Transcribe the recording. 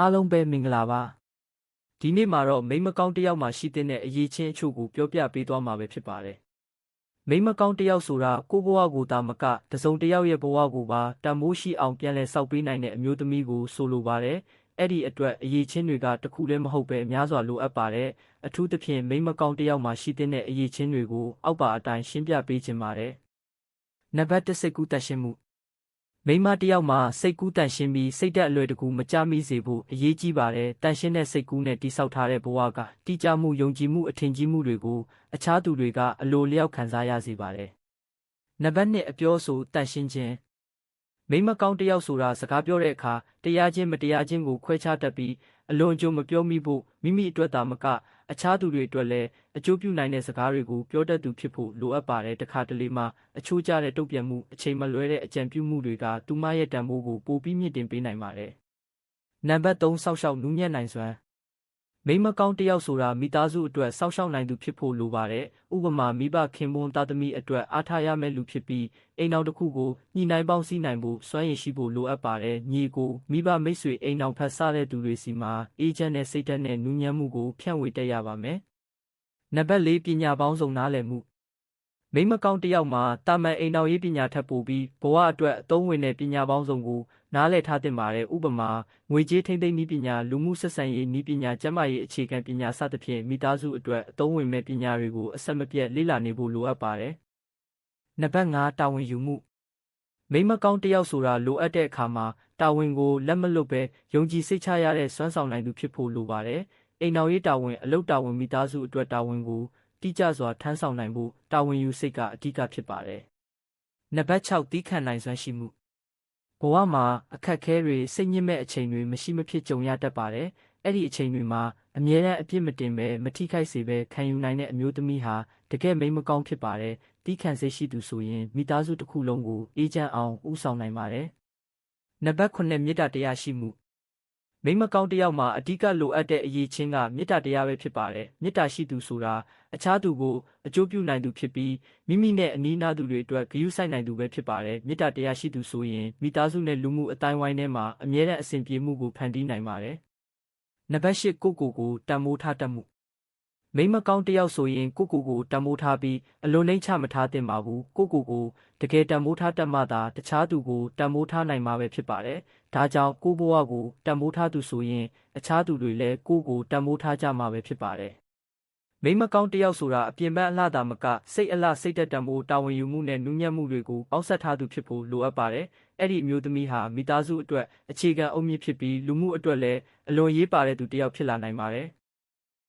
အားလုံးပဲမင်္ဂလာပါဒီနေ့မှာတော့မိန်းမကောင်းတစ်ယောက်မှရှိတဲ့အရေးချင်းအချို့ကိုပြောပြပေးသွားမှာပဲဖြစ်ပါတယ်မိန်းမကောင်းတစ်ယောက်ဆိုတာကိုယ့်ဘဝကိုတာမကတစုံတစ်ယောက်ရဲ့ဘဝကိုပါတန်မိုးရှိအောင်ပြန်လည်ဆောက်ပေးနိုင်တဲ့အမျိုးသမီးကိုဆိုလိုပါတယ်အဲ့ဒီအတွက်အရေးချင်းတွေကတစ်ခုလည်းမဟုတ်ပဲအများစွာလိုအပ်ပါတယ်အထူးသဖြင့်မိန်းမကောင်းတစ်ယောက်မှရှိတဲ့အရေးချင်းတွေကိုအောက်ပါအတိုင်းရှင်းပြပေးခြင်းပါတယ်နံပါတ်1စိတ်ကူးတတ်ရှင်းမှု မိန်းမတစ်ယောက်မှာစိတ်ကူးတန်ရှင်းပြီးစိတ်သက်အလွယ်တကူမကြမိစေဖို့အရေးကြီးပါတယ်။တန်ရှင်းတဲ့စိတ်ကူးနဲ့တိဆောက်ထားတဲ့ဘဝကတိကျမှုယုံကြည်မှုအထင်ကြီးမှုတွေကိုအခြားသူတွေကအလိုလျောက်ခံစားရစေပါတယ်။နံပါတ်2အပြောဆိုတန်ရှင်းခြင်းမိန်းမကောင်းတစ်ယောက်ဆိုတာစကားပြောတဲ့အခါတရားချင်းမတရားချင်းကိုခွဲခြားတတ်ပြီး အလွန်အကျိုးမပြောမိဖို့မိမိအတွက်သာမက အခြားသူတွေအတွက်လည်းအကျိုးပြုနိုင်တဲ့စကားတွေကိုပြောတတ်သူဖြစ်ဖို့လိုအပ်ပါတယ်တခါတလေမှာအချိုးကျတဲ့တုတ်ပြန်မှုအချိန်မလွဲတဲ့အကြံပြုမှုတွေကသူမရဲ့တန်ဖိုးကိုပိုပြီးမြင့်တင်ပေးနိုင်ပါတယ်နံပါတ်3စောက်ရှောက်နူးညံ့နိုင်စွမ်း မိန်းမကောင်းတစ်ယောက်ဆိုတာမိသားစုအတွက်စောက်ရှောက်နိုင်သူဖြစ်ဖို့လိုပါတယ်။ဥပမာမိဘခင်ပွန်းသားသမီးအတွက်အားထားရမယ့်လူဖြစ်ပြီးအိမ်အောင်တစ်ခုကိုညှိနှိုင်းပေါင်းစည်းနိုင်ဖို့စွမ်းရည်ရှိဖို့လိုအပ်ပါတယ်။ညီကိုမိဘမိတ်ဆွေအိမ်အောင်ဖက်စားတဲ့သူတွေစီမှာအေဂျင့်နဲ့စိတ်ဓာတ်နဲ့နူးညံ့မှုကိုဖြန့်ဝေတတ်ရပါမယ်။နံပါတ်၄ပညာပေါင်းစုံနားလည်မှု မိန်းမကောင်းတစ်ယောက်မှာတာမန်အိမ်တော်ရေးပညာထပ်ပို့ပြီးဘဝအတွက်အသုံးဝင်တဲ့ပညာပေါင်းစုံကိုနားလည်ထားသင့်ပါတယ်ဥပမာငွေကြေးထိန်းသိမ်းနည်းပညာလူမှုဆက်ဆံရေးနည်းပညာကျန်းမာရေးအခြေခံပညာစသဖြင့်မိသားစုအတွက်အသုံးဝင်မဲ့ပညာတွေကိုအဆက်မပြတ်လေ့လာနေဖို့လိုအပ်ပါတယ်နံပါတ်5တာဝန်ယူမှုမိန်းမကောင်းတစ်ယောက်ဆိုတာလိုအပ်တဲ့အခါမှာတာဝန်ကိုလက်မလွတ်ပဲယုံကြည်စိတ်ချရတဲ့စွမ်းဆောင်နိုင်သူဖြစ်ဖို့လိုပါတယ်အိမ်တော်ရေးတာဝန်အလုပ်တာဝန်မိသားစုအတွက်တာဝန်ကို တိကျစွာထမ်းဆောင်နိုင်ဖို့တာဝန်ယူစိတ်ကအဓိကဖြစ်ပါတယ်နံပါတ်6တီးခံနိုင်စွမ်းရှိမှုဘဝမှာအခက်အခဲတွေစိတ်ညစ်မဲ့အချိန်တွေမရှိမဖြစ်ကြုံရတတ်ပါတယ်။အဲ့ဒီအချိန်တွေမှာအမြဲတမ်းအပြစ်မတင်ပဲမထိခိုက်စေပဲခံယူနိုင်တဲ့အမျိုးသမီးဟာတကယ်မိမကောင်းဖြစ်ပါတယ်။တီးခံစိတ်ရှိသူဆိုရင်မိသားစုတစ်ခုလုံးကိုအေးချမ်းအောင်ဥဆောင်နိုင်ပါတယ်။နံပါတ်9မေတ္တာတရားရှိမှု မိမကောင်းတယောက်မှာအဓိကလိုအပ်တဲ့အရေးချင်းကမေတ္တာတရားပဲဖြစ်ပါတယ်။မေတ္တာရှိသူဆိုတာအခြားသူကိုအကျိုးပြုနိုင်သူဖြစ်ပြီးမိမိနဲ့အနီးအနားသူတွေအတွက်ဂရုစိုက်နိုင်သူပဲဖြစ်ပါတယ်။မေတ္တာတရားရှိသူဆိုရင်မိသားစုနဲ့လူမှုအတိုင်းဝိုင်းထဲမှာအမြဲတမ်းအဆင်ပြေမှုကိုဖန်တီးနိုင်ပါတယ်။နံပါတ်၈ကိုကိုကိုတန်မိုးထားတတ်မှု မိမကောင်းတယောက်ဆိုရင်ကိုကိုကိုတံမိုးထားပြီးအလွန်နှိမ့်ချမထားသင့်ပါဘူးကိုကိုကိုတကယ်တံမိုးထားတတ်မှသာတခြားသူကိုတံမိုးထားနိုင်မှာပဲဖြစ်ပါတယ်ဒါကြောင့်ကိုဘဝကိုတံမိုးထားသူဆိုရင်အခြားသူတွေလည်းကိုကိုတံမိုးထားကြမှာပဲဖြစ်ပါတယ်မိမကောင်းတယောက်ဆိုတာအပြင်ပန်းအလှတာမကစိတ်အလှစိတ်သက်တံမိုးတာဝန်ယူမှုနဲ့နူးညံ့မှုတွေကိုပေါင်းစပ်ထားသူဖြစ်ဖို့လိုအပ်ပါတယ်အဲ့ဒီအမျိုးသမီးဟာမိသားစုအတွက်အခြေခံအုတ်မြစ်ဖြစ်ပြီးလူမှုအတွက်လည်းအလွန်ရေးပါတဲ့သူတစ်ယောက်ဖြစ်လာနိုင်ပါတယ်